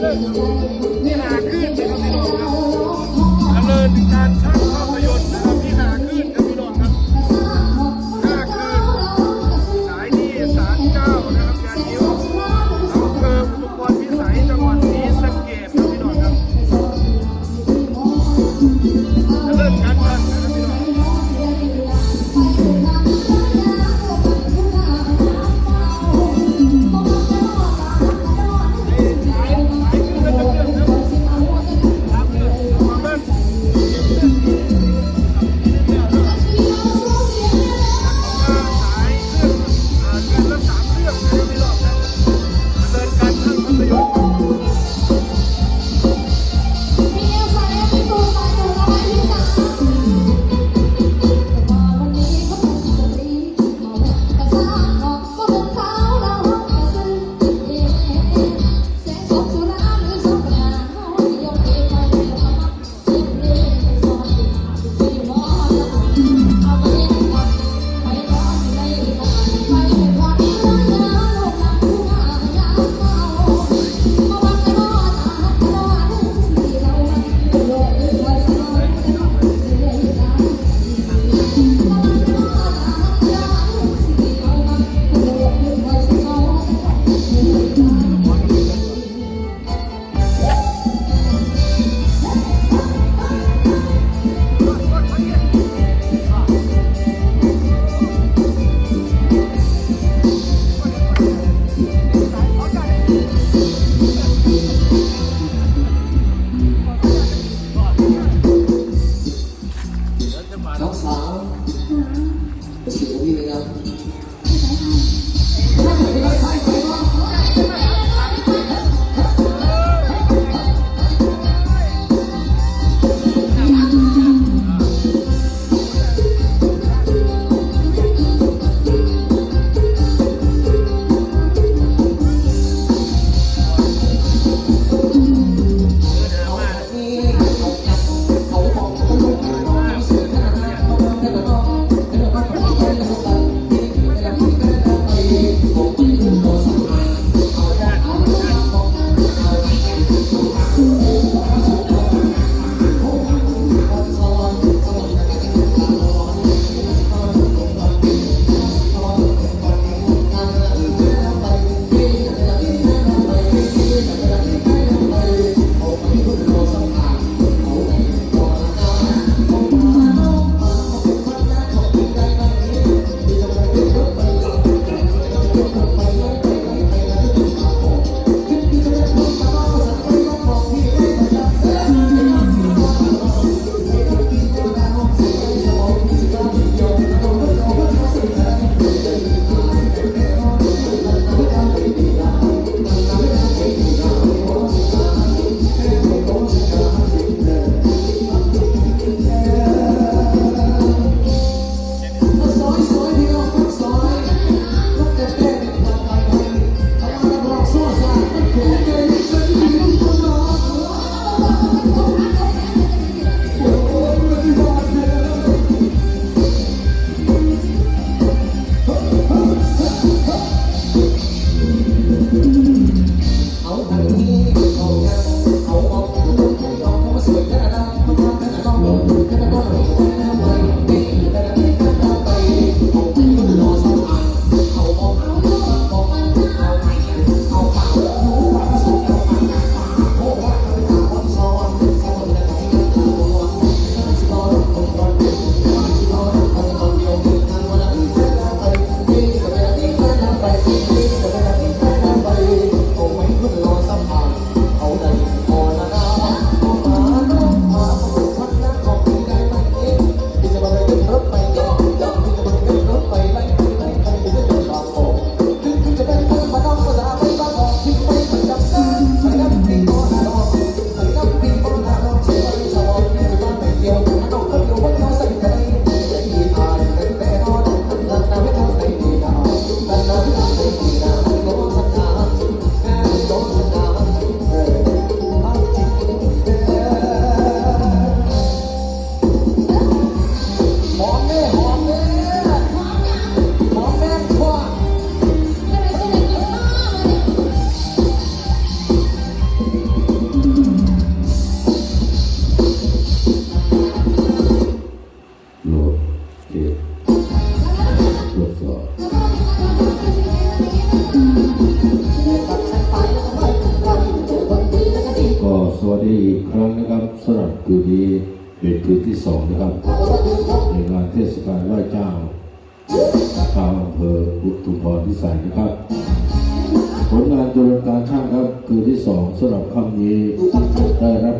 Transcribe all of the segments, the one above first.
เริ่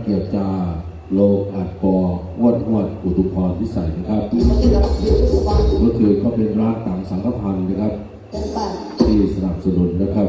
เกียรติจาโลอัดปอวดวดอุตุพรพิสัยนะครับก็คือก็เป็นร้านต่างสังฆพันธ์นะครับที่สนับสนุนนะครับ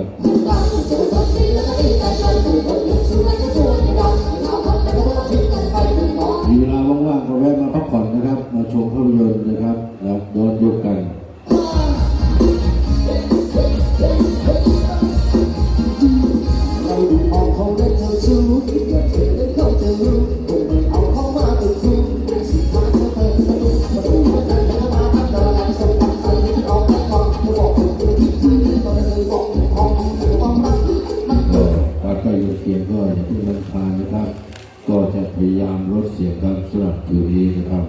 เกียงก็อย่าเพิ่งรำคานะครับ ก็จะพยายามลดเสียงกังสำหรับคืนนี้นะครับ